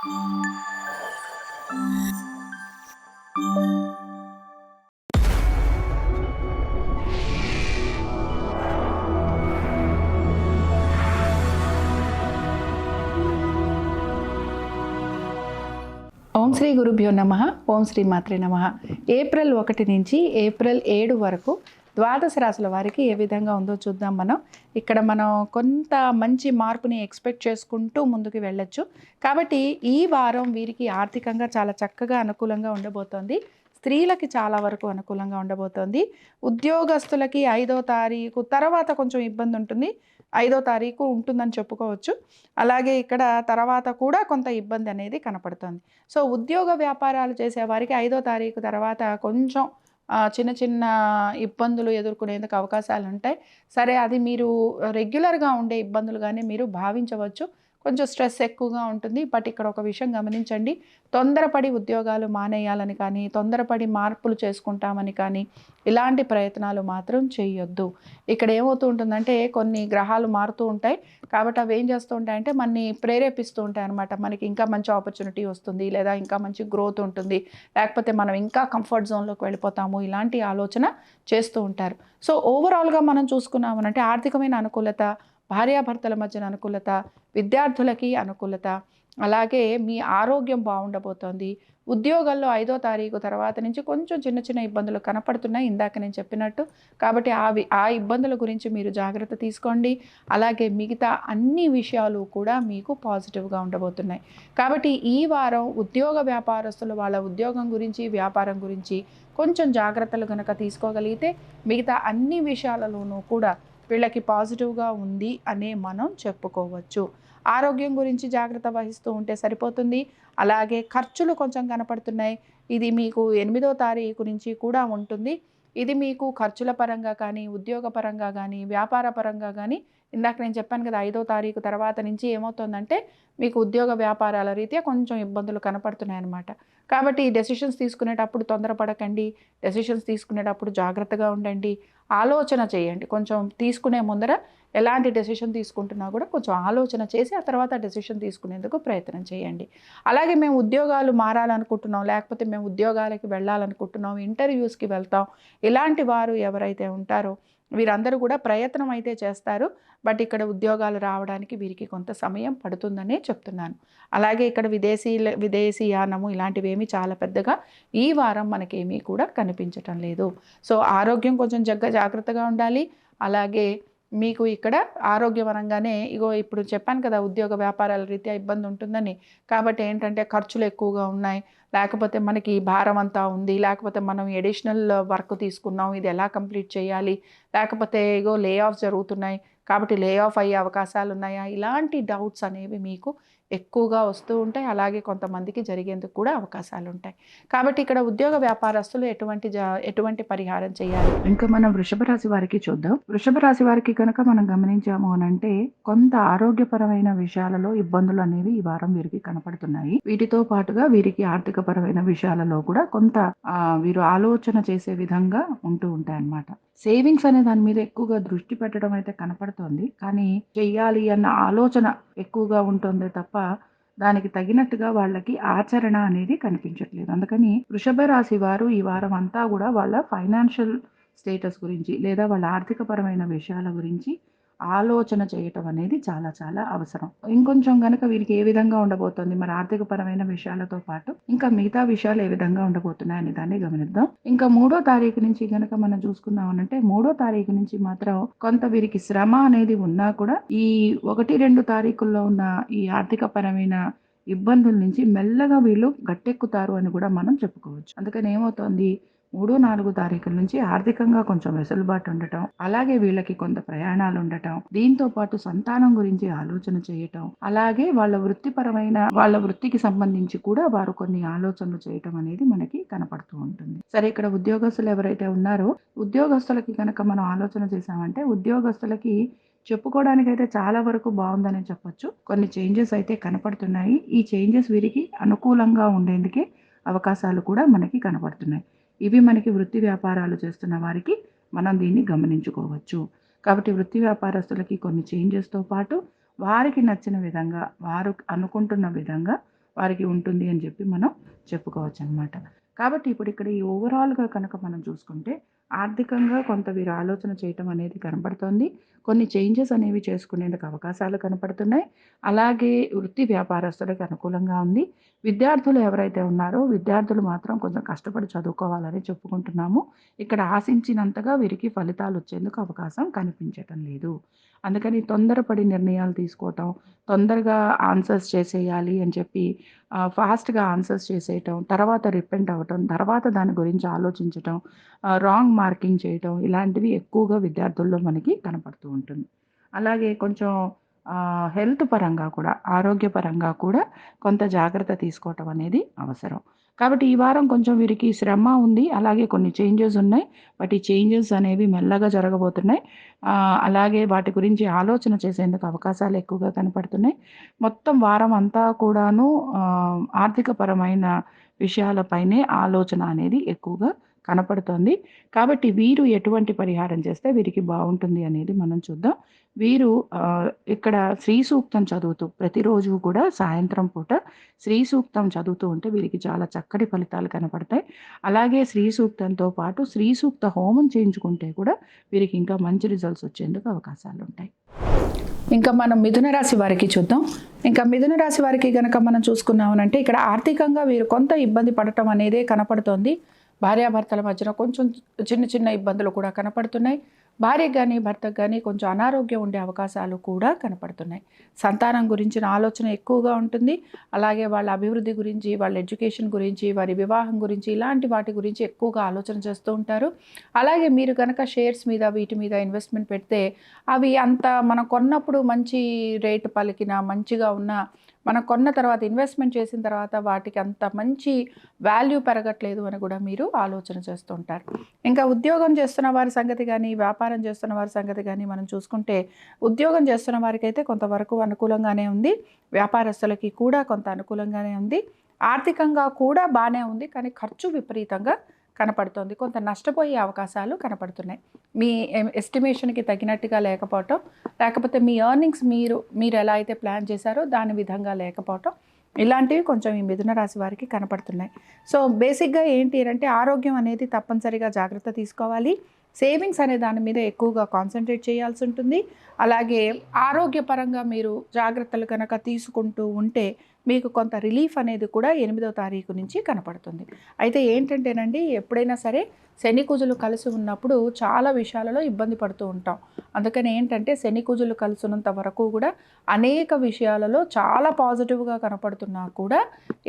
ఓం శ్రీ గురుభ్యో నమ. ఓం శ్రీ మాత్రే నమ. ఏప్రిల్ ఒకటి నుంచి ఏప్రిల్ ఏడు వరకు ద్వాదశ రాశుల వారికి ఏ విధంగా ఉందో చూద్దాం మనం. ఇక్కడ మనం కొంత మంచి మార్పుని ఎక్స్పెక్ట్ చేసుకుంటూ ముందుకు వెళ్ళొచ్చు. కాబట్టి ఈ వారం వీరికి ఆర్థికంగా చాలా చక్కగా అనుకూలంగా ఉండబోతోంది. స్త్రీలకి చాలా వరకు అనుకూలంగా ఉండబోతోంది. ఉద్యోగస్తులకి ఐదో తారీఖు తర్వాత కొంచెం ఇబ్బంది ఉంటుంది. ఐదో తారీఖు ఉంటుందని చెప్పుకోవచ్చు. అలాగే ఇక్కడ తర్వాత కూడా కొంత ఇబ్బంది అనేది కనపడుతుంది. సో ఉద్యోగ వ్యాపారాలు చేసేవారికి ఐదో తారీఖు తర్వాత కొంచెం చిన్న చిన్న ఇబ్బందులు ఎదుర్కొనేందుకు అవకాశాలు ఉంటాయి సరే అది మీరు రెగ్యులర్గా ఉండే ఇబ్బందులుగానే మీరు భావించవచ్చు. కొంచెం స్ట్రెస్ ఎక్కువగా ఉంటుంది. బట్ ఇక్కడ ఒక విషయం గమనించండి. తొందరపడి ఉద్యోగాలు మానేయాలని కానీ తొందరపడి మార్పులు చేసుకుంటామని కానీ ఇలాంటి ప్రయత్నాలు మాత్రం చేయొద్దు ఇక్కడ ఏమవుతూ ఉంటుందంటే కొన్ని గ్రహాలు మారుతూ ఉంటాయి. కాబట్టి అవి ఏం చేస్తూ ఉంటాయంటే మనని ప్రేరేపిస్తూ ఉంటాయి అనమాట మనకి ఇంకా మంచి ఆపర్చునిటీ వస్తుంది లేదా ఇంకా మంచి గ్రోత్ ఉంటుంది. లేకపోతే మనం ఇంకా కంఫర్ట్ జోన్లోకి వెళ్ళిపోతాము. ఇలాంటి ఆలోచన చేస్తూ ఉంటారు. సో ఓవరాల్గా మనం చూసుకున్నామనంటే ఆర్థికమైన అనుకూలత భార్యాభర్తల మధ్యన అనుకూలత విద్యార్థులకి అనుకూలత అలాగే మీ ఆరోగ్యం బాగుండబోతోంది. ఉద్యోగాల్లో ఐదో తారీఖు తర్వాత నుంచి కొంచెం చిన్న చిన్న ఇబ్బందులు కనపడుతున్నాయి ఇందాక నేను చెప్పినట్టు. కాబట్టి ఆ వి- ఆ ఇబ్బందుల గురించి మీరు జాగ్రత్త తీసుకోండి. అలాగే మిగతా అన్ని విషయాలు కూడా మీకు పాజిటివ్గా ఉండబోతున్నాయి. కాబట్టి ఈ వారం ఉద్యోగ వ్యాపారస్తులు వాళ్ళ ఉద్యోగం గురించి వ్యాపారం గురించి కొంచెం జాగ్రత్తలు కనుక తీసుకోగలిగితే మిగతా అన్ని విషయాలలోనూ కూడా వీళ్ళకి పాజిటివ్గా ఉంది అనే మనం చెప్పుకోవచ్చు. ఆరోగ్యం గురించి జాగ్రత్త వహిస్తూ ఉంటే సరిపోతుంది. అలాగే ఖర్చులు కొంచెం కనపడుతున్నాయి. ఇది మీకు ఎనిమిదో తారీఖు నుంచి కూడా ఉంటుంది. ఇది మీకు ఖర్చుల పరంగా కానీ ఉద్యోగ పరంగా కానీ వ్యాపార పరంగా కానీ ఇందాక నేను చెప్పాను కదా ఐదో తారీఖు తర్వాత నుంచి ఏమవుతుందంటే మీకు ఉద్యోగ వ్యాపారాల రీత్యా కొంచెం ఇబ్బందులు కనపడుతున్నాయి అన్నమాట కాబట్టి డెసిషన్స్ తీసుకునేటప్పుడు తొందరపడకండి. డెసిషన్స్ తీసుకునేటప్పుడు జాగ్రత్తగా ఉండండి. ఆలోచన చేయండి. కొంచెం తీసుకునే ముందర ఎలాంటి డెసిషన్ తీసుకుంటున్నా కూడా కొంచెం ఆలోచన చేసి ఆ తర్వాత డెసిషన్ తీసుకునేందుకు ప్రయత్నం చేయండి. అలాగే మేము ఉద్యోగాలు మారాలనుకుంటున్నాం లేకపోతే మేము ఉద్యోగాలకి వెళ్ళాలనుకుంటున్నాం ఇంటర్వ్యూస్కి వెళ్తాం ఇలాంటి వారు ఎవరైతే ఉంటారో వీరందరూ కూడా ప్రయత్నం అయితే చేస్తారు. బట్ ఇక్కడ ఉద్యోగాలు రావడానికి వీరికి కొంత సమయం పడుతుందనే చెప్తున్నాను. అలాగే ఇక్కడ విదేశీ విదేశీయానము ఇలాంటివి ఏమీ చాలా పెద్దగా ఈ వారం మనకేమీ కూడా కనిపించటం లేదు. సో ఆరోగ్యం కొంచెం జగ్గ జాగ్రత్తగా ఉండాలి. అలాగే మీకు ఇక్కడ ఆరోగ్యపరంగానే ఇగో ఇప్పుడు చెప్పాను కదా ఉద్యోగ వ్యాపారాల రీత్యా ఇబ్బంది ఉంటుందని. కాబట్టి ఏంటంటే ఖర్చులు ఎక్కువగా ఉన్నాయి. లేకపోతే మనకి భారం అంతా ఉంది. లేకపోతే మనం ఎడిషనల్ వర్క్ తీసుకున్నాం. ఇది ఎలా కంప్లీట్ చేయాలి? లేకపోతే ఇగో లే ఆఫ్ జరుగుతున్నాయి. కాబట్టి లే ఆఫ్ అయ్యే అవకాశాలు ఉన్నాయా? ఇలాంటి డౌట్స్ అనేవి మీకు ఎక్కువగా వస్తూ ఉంటాయి. అలాగే కొంతమందికి జరిగేందుకు కూడా అవకాశాలు ఉంటాయి కాబట్టి ఇక్కడ ఉద్యోగ వ్యాపారస్తులు ఎటువంటి జా- ఎటువంటి పరిహారం చేయాలి? ఇంకా మనం వృషభ రాశి వారికి చూద్దాం. వృషభ రాశి వారికి కనుక మనం గమనించాము అని అంటే కొంత ఆరోగ్యపరమైన విషయాలలో ఇబ్బందులు అనేవి ఈ వారం వీరికి కనపడుతున్నాయి. వీటితో పాటుగా వీరికి ఆర్థిక పరమైన విషయాలలో కూడా కొంత వీరు ఆలోచన చేసే విధంగా ఉంటూ ఉంటాయి అన్నమాట సేవింగ్స్ అనే దాని మీద ఎక్కువగా దృష్టి పెట్టడం అయితే కనపడుతోంది. కానీ చెయ్యాలి అన్న ఆలోచన ఎక్కువగా ఉంటుంది తప్ప దానికి తగినట్టుగా వాళ్ళకి ఆచరణ అనేది కనిపించట్లేదు. అందుకని వృషభ రాశి వారు ఈ వారం అంతా కూడా వాళ్ళ ఫైనాన్షియల్ స్టేటస్ గురించి లేదా వాళ్ళ ఆర్థిక పరమైన విషయాల గురించి ఆలోచన చేయటం అనేది చాలా చాలా అవసరం. ఇంకొంచెం గనక వీరికి ఏ విధంగా ఉండబోతోంది మరి ఆర్థిక పరమైన విషయాలతో పాటు ఇంకా మిగతా విషయాలు ఏ విధంగా ఉండబోతున్నాయి అనే దాన్ని గమనిద్దాం. ఇంకా మూడో తారీఖు నుంచి గనక మనం చూసుకున్నాం మూడో తారీఖు నుంచి మాత్రం కొంత వీరికి శ్రమ అనేది ఉన్నా కూడా ఈ ఒకటి రెండు తారీఖుల్లో ఉన్న ఈ ఆర్థిక పరమైన ఇబ్బందుల నుంచి మెల్లగా వీళ్ళు గట్టెక్కుతారు అని కూడా మనం చెప్పుకోవచ్చు. అందుకని ఏమవుతోంది? మూడు నాలుగు తారీఖుల నుంచి ఆర్థికంగా కొంచెం వెసులుబాటు ఉండటం అలాగే వీళ్ళకి కొంత ప్రయాణాలు ఉండటం దీంతో పాటు సంతానం గురించి ఆలోచన చేయటం అలాగే వాళ్ళ వృత్తిపరమైన వాళ్ళ వృత్తికి సంబంధించి కూడా వారు కొన్ని ఆలోచనలు చేయటం అనేది మనకి కనపడుతూ ఉంటుంది. సరే ఇక్కడ ఉద్యోగస్తులు ఎవరైతే ఉన్నారో ఉద్యోగస్తులకి కనుక మనం ఆలోచన చేసామంటే ఉద్యోగస్తులకి చెప్పుకోవడానికైతే చాలా వరకు బాగుందని చెప్పొచ్చు. కొన్ని చేంజెస్ అయితే కనపడుతున్నాయి. ఈ చేంజెస్ వీరికి అనుకూలంగా ఉండేందుకే అవకాశాలు కూడా మనకి కనపడుతున్నాయి. ఇవి మనకి వృత్తి వ్యాపారాలు చేస్తున్న వారికి మనం దీన్ని గమనించుకోవచ్చు. కాబట్టి వృత్తి వ్యాపారస్తులకి కొన్ని చేంజెస్తో పాటు వారికి నచ్చిన విధంగా వారు అనుకుంటున్న విధంగా వారికి ఉంటుంది అని చెప్పి మనం చెప్పుకోవచ్చు అనమాట కాబట్టి ఇప్పుడు ఇక్కడ ఈ ఓవరాల్గా కనుక మనం చూసుకుంటే ఆర్థికంగా కొంత వీరు ఆలోచన చేయటం అనేది కనపడుతోంది. కొన్ని చేంజెస్ అనేవి చేసుకునేందుకు అవకాశాలు కనపడుతున్నాయి. అలాగే వృత్తి వ్యాపారస్తులకు అనుకూలంగా ఉంది. విద్యార్థులు ఎవరైతే ఉన్నారో విద్యార్థులు మాత్రం కొంచెం కష్టపడి చదువుకోవాలని చెప్పుకుంటున్నాము. ఇక్కడ ఆశించినంతగా వీరికి ఫలితాలు వచ్చేందుకు అవకాశం కనిపించటం లేదు. అందుకని తొందరపడి నిర్ణయాలు తీసుకోవటం తొందరగా ఆన్సర్స్ చేసేయాలి అని చెప్పి ఫాస్ట్గా ఆన్సర్స్ చేసేయటం తర్వాత రిపెంట్ అవ్వటం తర్వాత దాని గురించి ఆలోచించటం రాంగ్ మార్కింగ్ చేయటం ఇలాంటివి ఎక్కువగా విద్యార్థుల్లో మనకి కనపడుతూ ఉంటుంది. అలాగే కొంచెం హెల్త్ పరంగా కూడా ఆరోగ్యపరంగా కూడా కొంత జాగ్రత్త తీసుకోవటం అనేది అవసరం. కాబట్టి ఈ వారం కొంచెం వీరికి శ్రమ ఉంది అలాగే కొన్ని చేంజెస్ ఉన్నాయి. బట్ ఈ చేంజెస్ అనేవి మెల్లగా జరగబోతున్నాయి. అలాగే వాటి గురించి ఆలోచన చేసేందుకు అవకాశాలు ఎక్కువగా కనపడుతున్నాయి. మొత్తం వారం అంతా కూడాను ఆర్థికపరమైన విషయాలపైనే ఆలోచన అనేది ఎక్కువగా కనపడుతోంది. కాబట్టి వీరు ఎటువంటి పరిహారం చేస్తే వీరికి బాగుంటుంది అనేది మనం చూద్దాం. వీరు ఇక్కడ శ్రీ సూక్తం చదువుతూ ప్రతిరోజు కూడా సాయంత్రం పూట శ్రీ సూక్తం చదువుతూ ఉంటే వీరికి చాలా చక్కటి ఫలితాలు కనపడతాయి. అలాగే శ్రీ సూక్తంతో పాటు శ్రీ సూక్త హోమం చేయించుకుంటే కూడా వీరికి ఇంకా మంచి రిజల్ట్స్ వచ్చేందుకు అవకాశాలు ఉంటాయి. ఇంకా మనం మిథున రాశి వారికి చూద్దాం. ఇంకా మిథున రాశి వారికి కనుక మనం చూసుకున్నామనంటే ఇక్కడ ఆర్థికంగా వీరు కొంత ఇబ్బంది పడటం అనేదే కనపడుతోంది. భార్యాభర్తల మధ్యన కొంచెం చిన్న చిన్న ఇబ్బందులు కూడా కనపడుతున్నాయి. భార్యకు కానీ భర్తకు కానీ కొంచెం అనారోగ్యం ఉండే అవకాశాలు కూడా కనపడుతున్నాయి. సంతానం గురించిన ఆలోచన ఎక్కువగా ఉంటుంది. అలాగే వాళ్ళ అభివృద్ధి గురించి వాళ్ళ ఎడ్యుకేషన్ గురించి వారి వివాహం గురించి ఇలాంటి వాటి గురించి ఎక్కువగా ఆలోచన చేస్తూ ఉంటారు. అలాగే మీరు కనుక షేర్స్ మీద వీటి మీద ఇన్వెస్ట్మెంట్ పెడితే అవి అంత మనం కొన్నప్పుడు మంచి రేటు పలికిన మంచిగా ఉన్న మనం కొన్న తర్వాత ఇన్వెస్ట్మెంట్ చేసిన తర్వాత వాటికి అంత మంచి వాల్యూ పెరగట్లేదు అని కూడా మీరు ఆలోచన చేస్తుంటారు ఇంకా ఉద్యోగం చేస్తున్న వారి సంగతి కానీ వ్యాపారం చేస్తున్న వారి సంగతి కానీ మనం చూసుకుంటే ఉద్యోగం చేస్తున్న వారికి అయితే కొంతవరకు అనుకూలంగానే ఉంది. వ్యాపారస్తులకి కూడా కొంత అనుకూలంగానే ఉంది. ఆర్థికంగా కూడా బాగానే ఉంది. కానీ ఖర్చు విపరీతంగా కనపడుతోంది. కొంత నష్టపోయే అవకాశాలు కనపడుతున్నాయి. మీ ఎస్టిమేషన్కి తగినట్టుగా లేకపోవటం లేకపోతే మీ ఎర్నింగ్స్ మీరు మీరు ఎలా అయితే ప్లాన్ చేశారో దాని విధంగా లేకపోవటం ఇలాంటివి కొంచెం ఈ మిథున రాశి వారికి కనపడుతున్నాయి. సో బేసిక్గా ఏంటి అంటే ఆరోగ్యం అనేది తప్పనిసరిగా జాగ్రత్త తీసుకోవాలి. సేవింగ్స్ అనే దాని మీద ఎక్కువగా కాన్సన్ట్రేట్ చేయాల్సి ఉంటుంది. అలాగే ఆరోగ్యపరంగా మీరు జాగ్రత్తలు కనుక తీసుకుంటూ ఉంటే మీకు కొంత రిలీఫ్ అనేది కూడా ఎనిమిదో తారీఖు నుంచి కనపడుతుంది. అయితే ఏంటంటేనండి ఎప్పుడైనా సరే శని కుజులు కలిసి ఉన్నప్పుడు చాలా విషయాలలో ఇబ్బంది పడుతూ ఉంటాం. అందుకని ఏంటంటే శని కుజులు కలిసి ఉన్నంత వరకు కూడా అనేక విషయాలలో చాలా పాజిటివ్గా కనపడుతున్నా కూడా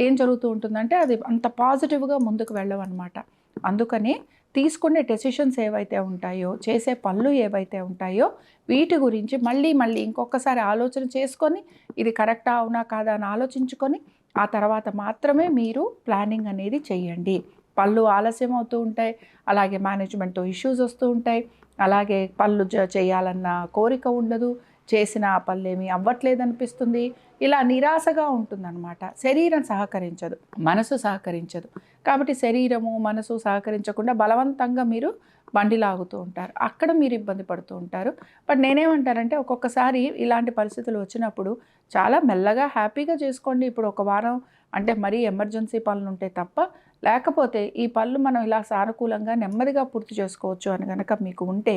ఏం జరుగుతూ ఉంటుందంటే అది అంత పాజిటివ్గా ముందుకు వెళ్ళవన్నమాట. అందుకని తీసుకునే డెసిషన్స్ ఏవైతే ఉంటాయో చేసే పనులు ఏవైతే ఉంటాయో వీటి గురించి మళ్ళీ మళ్ళీ ఇంకొకసారి ఆలోచన చేసుకొని ఇది కరెక్టా అవునా కాదా అని ఆలోచించుకొని ఆ తర్వాత మాత్రమే మీరు ప్లానింగ్ అనేది చేయండి. పళ్ళు ఆలస్యం అవుతూ ఉంటాయి అలాగే మేనేజ్మెంట్తో ఇష్యూస్ వస్తూ ఉంటాయి అలాగే పళ్ళు చేయాలన్న కోరిక ఉండదు చేసిన ఆ పళ్ళేమి అవ్వట్లేదు అనిపిస్తుంది ఇలా నిరాశగా ఉంటుందన్నమాట. శరీరం సహకరించదు. మనసు సహకరించదు. కాబట్టి శరీరము మనసు సహకరించకుండా బలవంతంగా మీరు బండి లాగుతూ ఉంటారు. అక్కడ మీరు ఇబ్బంది పడుతూ ఉంటారు. బట్ నేనేమంటారంటే ఒక్కొక్కసారి ఇలాంటి పరిస్థితులు వచ్చినప్పుడు చాలా మెల్లగా హ్యాపీగా చేసుకోండి. ఇప్పుడు ఒక వారం అంటే మరీ ఎమర్జెన్సీ పనులు ఉంటే తప్ప లేకపోతే ఈ పళ్ళు మనం ఇలా సానుకూలంగా నెమ్మదిగా పూర్తి చేసుకోవచ్చు అని కనుక మీకు ఉంటే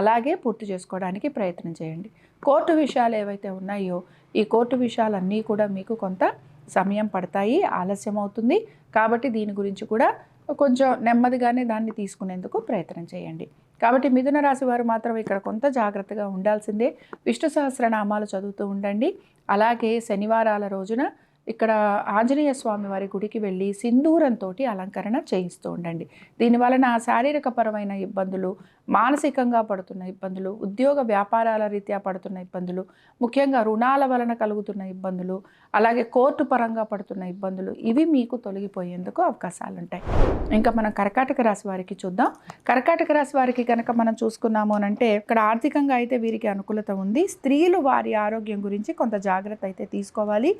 అలాగే పూర్తి చేసుకోవడానికి ప్రయత్నం చేయండి. కోర్టు విషయాలు ఏవైతే ఉన్నాయో ఈ కోర్టు విషయాలన్నీ కూడా మీకు కొంత సమయం పడతాయి ఆలస్యం అవుతుంది. కాబట్టి దీని గురించి కూడా కొంచెం నెమ్మదిగానే దాన్ని తీసుకునేందుకు ప్రయత్నం చేయండి. కాబట్టి మిథున రాశి వారు మాత్రం ఇక్కడ కొంత జాగ్రత్తగా ఉండాల్సిందే. విష్ణు సహస్రనామాలు చదువుతూ ఉండండి. అలాగే శనివారాల రోజున ఇక్కడ ఆంజనేయ స్వామి వారి గుడికి వెళ్ళి సింధూరంతో అలంకరణ చేయిస్తూ ఉండండి. దీనివలన శారీరకపరమైన ఇబ్బందులు మానసికంగా పడుతున్న ఇబ్బందులు ఉద్యోగ వ్యాపారాల రీత్యా పడుతున్న ఇబ్బందులు ముఖ్యంగా రుణాల వలన కలుగుతున్న ఇబ్బందులు అలాగే కోర్టు పరంగా పడుతున్న ఇబ్బందులు ఇవి మీకు తొలగిపోయేందుకు అవకాశాలు ఉంటాయి ఇంకా మనం కర్కాటక రాశి వారికి చూద్దాం. కర్కాటక రాశి వారికి కనుక మనం చూసుకున్నాము అని అంటే ఇక్కడ ఆర్థికంగా అయితే వీరికి అనుకూలత ఉంది. స్త్రీలు వారి ఆరోగ్యం గురించి కొంత జాగ్రత్త అయితే తీసుకోవాలి.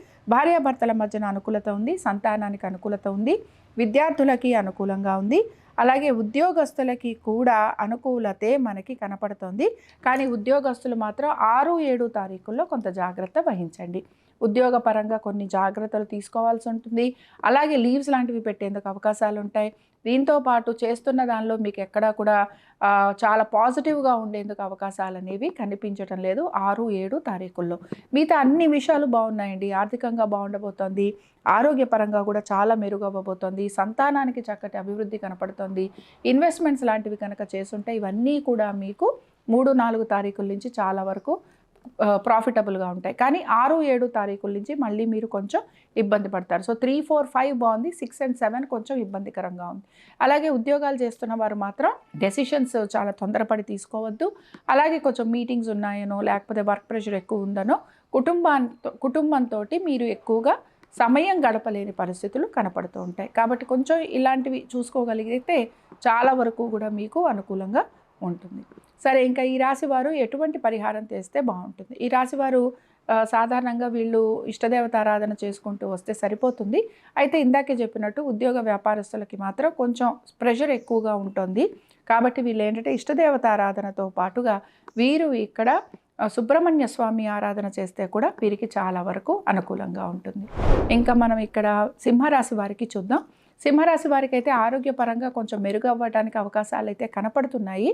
భార్యాభర్తల మధ్యన అనుకూలత ఉంది సంతానానికి అనుకూలత ఉంది విద్యార్థులకి అనుకూలంగా ఉంది. అలాగే ఉద్యోగస్తులకి కూడా అనుకూలతే మనకి కనపడుతుంది. కానీ ఉద్యోగస్తులు మాత్రం ఆరు ఏడు తారీఖుల్లో కొంత జాగ్రత్త వహించండి. ఉద్యోగపరంగా కొన్ని జాగ్రత్తలు తీసుకోవాల్సి ఉంటుంది. అలాగే లీవ్స్ లాంటివి పెట్టేందుకు అవకాశాలు ఉంటాయి. దీంతో పాటు చేస్తున్న దానిలో మీకు ఎక్కడా కూడా చాలా పాజిటివ్గా ఉండేందుకు అవకాశాలు అనేవి కనిపించటం లేదు ఆరు ఏడు తారీఖుల్లో. మిగతా అన్ని విషయాలు బాగున్నాయండి. ఆర్థికంగా బాగుండబోతోంది. ఆరోగ్యపరంగా కూడా చాలా మెరుగవ్వబోతోంది. సంతానానికి చక్కటి అభివృద్ధి కనపడుతోంది. ఇన్వెస్ట్మెంట్స్ లాంటివి కనుక చేస్తుంటే ఇవన్నీ కూడా మీకు మూడు నాలుగు తారీఖుల నుంచి చాలా వరకు ప్రాఫిటబుల్గా ఉంటాయి. కానీ ఆరు ఏడు తారీఖుల నుంచి మళ్ళీ మీరు కొంచెం ఇబ్బంది పడతారు. సో త్రీ ఫోర్ ఫైవ్ బాగుంది సిక్స్ అండ్ సెవెన్ కొంచెం ఇబ్బందికరంగా ఉంది. అలాగే ఉద్యోగాలు చేస్తున్న వారు మాత్రం డెసిషన్స్ చాలా తొందరపడి తీసుకోవద్దు. అలాగే కొంచెం మీటింగ్స్ ఉన్నాయనో లేకపోతే వర్క్ ప్రెషర్ ఎక్కువ ఉందనో కుటుంబాంతో కుటుంబంతో మీరు ఎక్కువగా సమయం గడపలేని పరిస్థితులు కనపడుతూ ఉంటాయి. కాబట్టి కొంచెం ఇలాంటివి చూసుకోగలిగితే చాలా వరకు కూడా మీకు అనుకూలంగా ఉంటుంది. సరే ఇంకా ఈ రాశివారు ఎటువంటి పరిహారం చేస్తే బాగుంటుంది? ఈ రాశివారు సాధారణంగా వీళ్ళు ఇష్టదేవత ఆరాధన చేసుకుంటూ వస్తే సరిపోతుంది. అయితే ఇందాకే చెప్పినట్టు ఉద్యోగ వ్యాపారస్తులకి మాత్రం కొంచెం ప్రెషర్ ఎక్కువగా ఉంటుంది. కాబట్టి వీళ్ళు ఏంటంటే ఇష్టదేవత ఆరాధనతో పాటుగా వీరు ఇక్కడ సుబ్రహ్మణ్య స్వామి ఆరాధన చేస్తే కూడా వీరికి చాలా వరకు అనుకూలంగా ఉంటుంది. ఇంకా మనం ఇక్కడ సింహరాశి వారికి చూద్దాం. సింహరాశి వారికి అయితే ఆరోగ్యపరంగా కొంచెం మెరుగవ్వడానికి అవకాశాలు అయితే కనపడుతున్నాయి.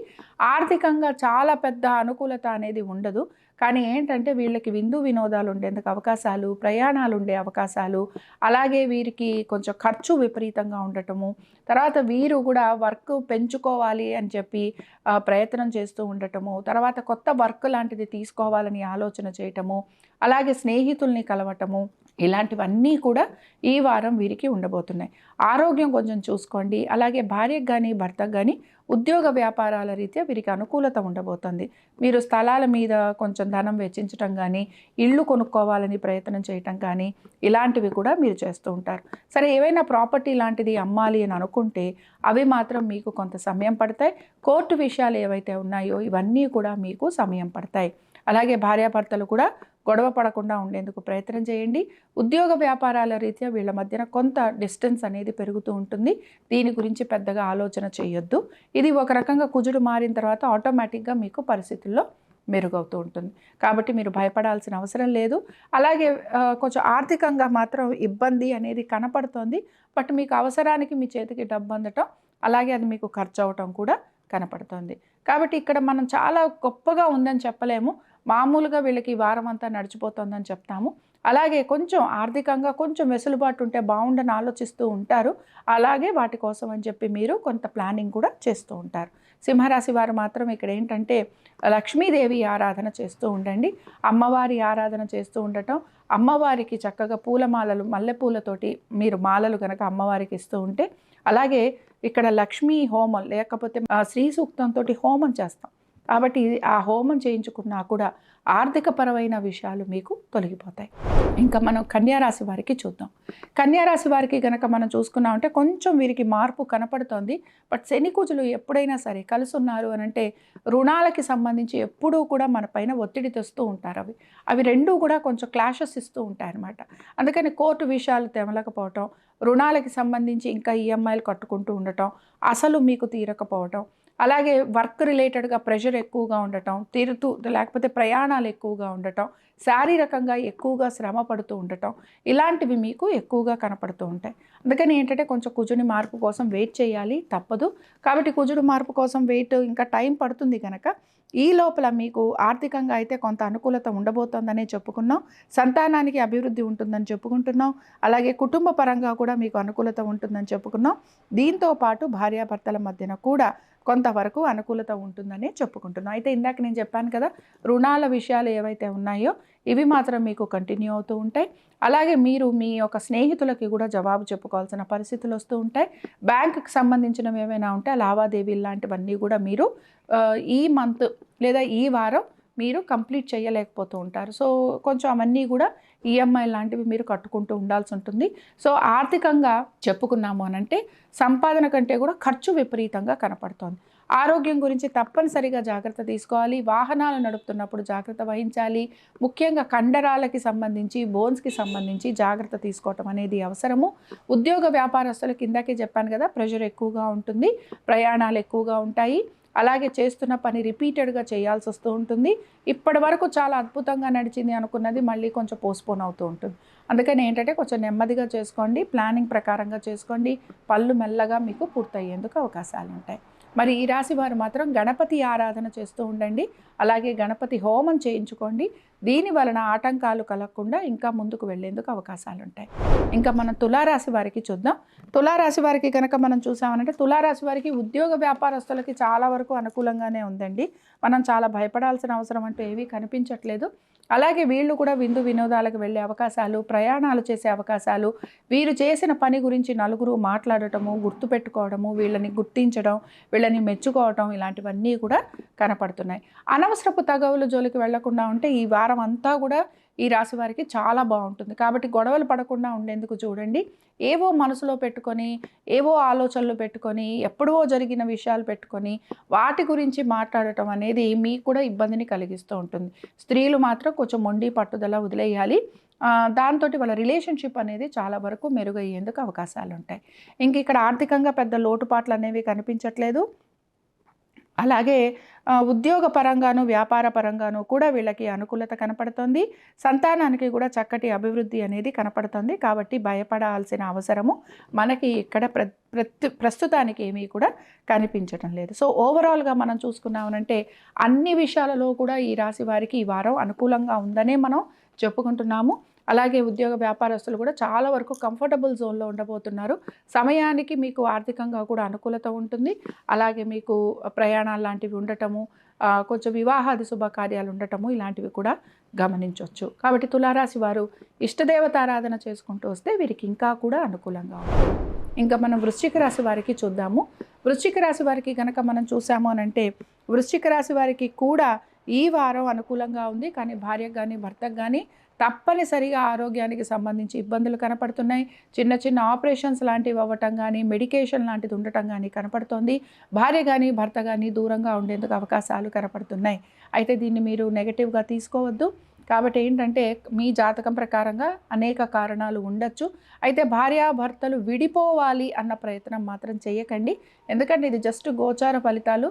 ఆర్థికంగా చాలా పెద్ద అనుకూలత అనేది ఉండదు. కానీ ఏంటంటే వీళ్ళకి విందు వినోదాలు ఉండేందుకు అవకాశాలు ప్రయాణాలు ఉండే అవకాశాలు అలాగే వీరికి కొంచెం ఖర్చు విపరీతంగా ఉండటము తర్వాత వీరు కూడా వర్క్ పెంచుకోవాలి అని చెప్పి ప్రయత్నం చేస్తూ ఉండటము తర్వాత కొత్త వర్క్ లాంటిది తీసుకోవాలని ఆలోచన చేయటము అలాగే స్నేహితుల్ని కలవటము ఇలాంటివన్నీ కూడా ఈ వారం వీరికి ఉండబోతున్నాయి. ఆరోగ్యం కొంచెం చూసుకోండి. అలాగే భార్యకు కానీ భర్తకు కానీ ఉద్యోగ వ్యాపారాల రీత్యా వీరికి అనుకూలత ఉండబోతుంది. మీరు స్థలాల మీద కొంచెం ధనం వెచ్చించటం కానీ ఇళ్ళు కొనుక్కోవాలని ప్రయత్నం చేయటం కానీ ఇలాంటివి కూడా మీరు చేస్తూ ఉంటారు. సరే ఏవైనా ప్రాపర్టీ లాంటిది అమ్మాలి అని అనుకుంటే అవి మాత్రం మీకు కొంత సమయం పడతాయి. కోర్టు విషయాలు ఏవైతే ఉన్నాయో ఇవన్నీ కూడా మీకు సమయం పడతాయి. అలాగే భార్యాభర్తలు కూడా గొడవ పడకుండా ఉండేందుకు ప్రయత్నం చేయండి. ఉద్యోగ వ్యాపారాల రీత్యా వీళ్ళ మధ్యన కొంత డిస్టెన్స్ అనేది పెరుగుతూ ఉంటుంది. దీని గురించి పెద్దగా ఆలోచన చేయొద్దు. ఇది ఒక రకంగా కుజుడు మారిన తర్వాత ఆటోమేటిక్గా మీకు పరిస్థితుల్లో మెరుగవుతూ ఉంటుంది. కాబట్టి మీరు భయపడాల్సిన అవసరం లేదు. అలాగే కొంచెం ఆర్థికంగా మాత్రం ఇబ్బంది అనేది కనపడుతోంది. బట్ మీకు అవసరానికి మీ చేతికి డబ్బు అందటం అలాగే అది మీకు ఖర్చు అవటం కూడా కనపడుతోంది. కాబట్టి ఇక్కడ మనం చాలా గొప్పగా ఉందని చెప్పలేము. మామూలుగా వీళ్ళకి వారం అంతా నడిచిపోతుందని చెప్తాము. అలాగే కొంచెం ఆర్థికంగా కొంచెం వెసులుబాటు ఉంటే బాగుండని ఆలోచిస్తూ ఉంటారు. అలాగే వాటి కోసం అని చెప్పి మీరు కొంత ప్లానింగ్ కూడా చేస్తూ ఉంటారు. సింహరాశి వారు మాత్రం ఇక్కడ ఏంటంటే లక్ష్మీదేవి ఆరాధన చేస్తూ ఉండండి. అమ్మవారి ఆరాధన చేస్తూ ఉండటం అమ్మవారికి చక్కగా పూలమాలలు మల్లెపూలతోటి మీరు మాలలు కనుక అమ్మవారికి ఇస్తూ ఉంటే అలాగే ఇక్కడ లక్ష్మీ హోమం లేకపోతే శ్రీ సూక్తంతో హోమం చేస్తాం. కాబట్టి ఆ హోమం చేయించుకున్నా కూడా ఆర్థికపరమైన విషయాలు మీకు తొలగిపోతాయి. ఇంకా మనం కన్యారాశి వారికి చూద్దాం. కన్యారాశి వారికి గనక మనం చూసుకున్నామంటే కొంచెం వీరికి మార్పు కనపడుతోంది. బట్ శనికుజులు ఎప్పుడైనా సరే కలుసున్నారు అని అంటే రుణాలకి సంబంధించి ఎప్పుడూ కూడా మన పైన ఒత్తిడి తెస్తూ ఉంటారు అవి. అవి రెండూ కూడా కొంచెం క్లాషెస్ ఇస్తూ ఉంటాయి అనమాట అందుకని కోర్టు విషయాలు తెమలకపోవటం రుణాలకి సంబంధించి ఇంకా ఈఎంఐలు కట్టుకుంటూ ఉండటం అసలు మీకు తీరకపోవటం అలాగే వర్క్ రిలేటెడ్గా ప్రెషర్ ఎక్కువగా ఉండటం తీరుతూ లేకపోతే ప్రయాణాలు ఎక్కువగా ఉండటం శారీరకంగా ఎక్కువగా శ్రమ పడుతూ ఉండటం ఇలాంటివి మీకు ఎక్కువగా కనపడుతూ ఉంటాయి. అందుకని ఏంటంటే కొంచెం కుజుని మార్పు కోసం వెయిట్ చేయాలి తప్పదు. కాబట్టి కుజుడు మార్పు కోసం వెయిట్ ఇంకా టైం పడుతుంది కనుక ఈ లోపల మీకు ఆర్థికంగా అయితే కొంత అనుకూలత ఉండబోతోందనే చెప్పుకున్నాం. సంతానానికి అభివృద్ధి ఉంటుందని చెప్పుకుంటున్నాం. అలాగే కుటుంబ పరంగా కూడా మీకు అనుకూలత ఉంటుందని చెప్పుకున్నాం. దీంతో పాటు భార్యాభర్తల మధ్యన కూడా కొంతవరకు అనుకూలత ఉంటుందని చెప్పుకుంటున్నాం. అయితే ఇందాక నేను చెప్పాను కదా రుణాల విషయాలు ఏవైతే ఉన్నాయో ఇవి మాత్రం మీకు కంటిన్యూ అవుతూ ఉంటాయి. అలాగే మీరు మీ యొక్క స్నేహితులకి కూడా జవాబు చెప్పుకోవాల్సిన పరిస్థితులు వస్తూ ఉంటాయి. బ్యాంకుకి సంబంధించినవి ఏమైనా ఉంటే లావాదేవీలు లాంటివన్నీ కూడా మీరు ఈ మంత్ లేదా ఈ వారం మీరు కంప్లీట్ చేయలేకపోతూ ఉంటారు. సో కొంచెం అవన్నీ కూడా ఈఎంఐ లాంటివి మీరు కట్టుకుంటూ ఉండాల్సి ఉంటుంది. సో ఆర్థికంగా చెప్పుకున్నాము అనంటే సంపాదన కంటే కూడా ఖర్చు విపరీతంగా కనపడుతోంది. ఆరోగ్యం గురించి తప్పనిసరిగా జాగ్రత్త తీసుకోవాలి. వాహనాలు నడుపుతున్నప్పుడు జాగ్రత్త వహించాలి. ముఖ్యంగా కండరాలకి సంబంధించి బోన్స్కి సంబంధించి జాగ్రత్త తీసుకోవటం అనేది అవసరము. ఉద్యోగ వ్యాపారస్తులకు ఇందాకే చెప్పాను కదా ప్రెషర్ ఎక్కువగా ఉంటుంది ప్రయాణాలు ఎక్కువగా ఉంటాయి. అలాగే చేస్తున్న పని రిపీటెడ్గా చేయాల్సి వస్తూ ఉంటుంది. ఇప్పటి వరకు చాలా అద్భుతంగా నడిచింది అనుకున్నది మళ్ళీ కొంచెం పోస్ట్పోన్ అవుతూ ఉంటుంది. అందుకని ఏంటంటే కొంచెం నెమ్మదిగా చేసుకోండి ప్లానింగ్ ప్రకారంగా చేసుకోండి. పళ్ళు మెల్లగా మీకు పూర్తయ్యేందుకు అవకాశాలు ఉంటాయి మరి ఈ రాశి వారు మాత్రం గణపతి ఆరాధన చేస్తూ ఉండండి. అలాగే గణపతి హోమం చేయించుకోండి. దీని వలన ఆటంకాలు కలగకుండా ఇంకా ముందుకు వెళ్ళేందుకు అవకాశాలు ఉంటాయి ఇంకా మనం తులారాశి వారికి చూద్దాం. తులారాశి వారికి కనుక మనం చూసామనంటే తులారాశి వారికి ఉద్యోగ వ్యాపారస్తులకి చాలా వరకు అనుకూలంగానే ఉందండి. మనం చాలా భయపడాల్సిన అవసరం అంటూ ఏమీ కనిపించట్లేదు. అలాగే వీళ్ళు కూడా విందు వినోదాలకు వెళ్ళే అవకాశాలు ప్రయాణాలు చేసే అవకాశాలు వీరు చేసిన పని గురించి నలుగురు మాట్లాడటము గుర్తుపెట్టుకోవడము వీళ్ళని గుర్తించడం వీళ్ళని మెచ్చుకోవటం ఇలాంటివన్నీ కూడా కనపడుతున్నాయి. అనవసరపు తగవులు జోలికి వెళ్ళకుండా ఉంటే ఈ వారం అంతా కూడా ఈ రాశి వారికి చాలా బాగుంటుంది. కాబట్టి గొడవలు పడకుండా ఉండేందుకు చూడండి. ఏవో మనసులో పెట్టుకొని ఏవో ఆలోచనలు పెట్టుకొని ఎప్పుడో జరిగిన విషయాలు పెట్టుకొని వాటి గురించి మాట్లాడటం అనేది మీకు కూడా ఇబ్బందిని కలిగిస్తూ ఉంటుంది. స్త్రీలు మాత్రం కొంచెం మొండి పట్టుదల వదిలేయాలి. దాంతో వాళ్ళ రిలేషన్షిప్ అనేది చాలా వరకు మెరుగయ్యేందుకు అవకాశాలు ఉంటాయి ఇంక ఇక్కడ ఆర్థికంగా పెద్ద లోటుపాట్లు అనేవి కనిపించట్లేదు. అలాగే ఉద్యోగ పరంగాను వ్యాపార పరంగాను కూడా వీళ్ళకి అనుకూలత కనపడుతుంది. సంతానానికి కూడా చక్కటి అభివృద్ధి అనేది కనపడుతుంది. కాబట్టి భయపడాల్సిన అవసరము మనకి ఇక్కడ ప్ర ప్రస్తుతానికి ఏమీ కూడా కనిపించటం లేదు. సో ఓవరాల్గా మనం చూసుకున్నామనంటే అన్ని విషయాలలో కూడా ఈ రాశి వారికి ఈ వారం అనుకూలంగా ఉందనే మనం చెప్పుకుంటున్నాము. అలాగే ఉద్యోగ వ్యాపారస్తులు కూడా చాలా వరకు కంఫర్టబుల్ జోన్లో ఉండబోతున్నారు. సమయానికి మీకు ఆర్థికంగా కూడా అనుకూలత ఉంటుంది. అలాగే మీకు ప్రయాణాలు లాంటివి ఉండటము కొంచెం వివాహాది శుభకార్యాలు ఉండటము ఇలాంటివి కూడా గమనించవచ్చు కాబట్టి తులారాశి వారు ఇష్టదేవతారాధన చేసుకుంటూ వస్తే వీరికి ఇంకా కూడా అనుకూలంగా ఉంటుంది. ఇంకా మనం వృశ్చిక రాశి వారికి చూద్దాము. వృశ్చిక రాశి వారికి కనుక మనం చూసాము అని అంటే వృశ్చిక రాశి వారికి కూడా ఈ వారం అనుకూలంగా ఉంది. కానీ భార్యకు కానీ భర్తకు కానీ తప్పనిసరిగా ఆరోగ్యానికి సంబంధించి ఇబ్బందులు కనపడుతున్నాయి. చిన్న చిన్న ఆపరేషన్స్ లాంటివి అవ్వటం కానీ మెడికేషన్ లాంటిది ఉండటం కానీ కనపడుతోంది. భార్య కానీ భర్త కానీ దూరంగా ఉండేందుకు అవకాశాలు కనపడుతున్నాయి. అయితే దీన్ని మీరు నెగటివ్గా తీసుకోవద్దు. కాబట్టి ఏంటంటే మీ జాతకం ప్రకారంగా అనేక కారణాలు ఉండొచ్చు. అయితే భార్యాభర్తలు విడిపోవాలి అన్న ప్రయత్నం మాత్రం చేయకండి. ఎందుకంటే ఇది జస్ట్ గోచార ఫలితాలు.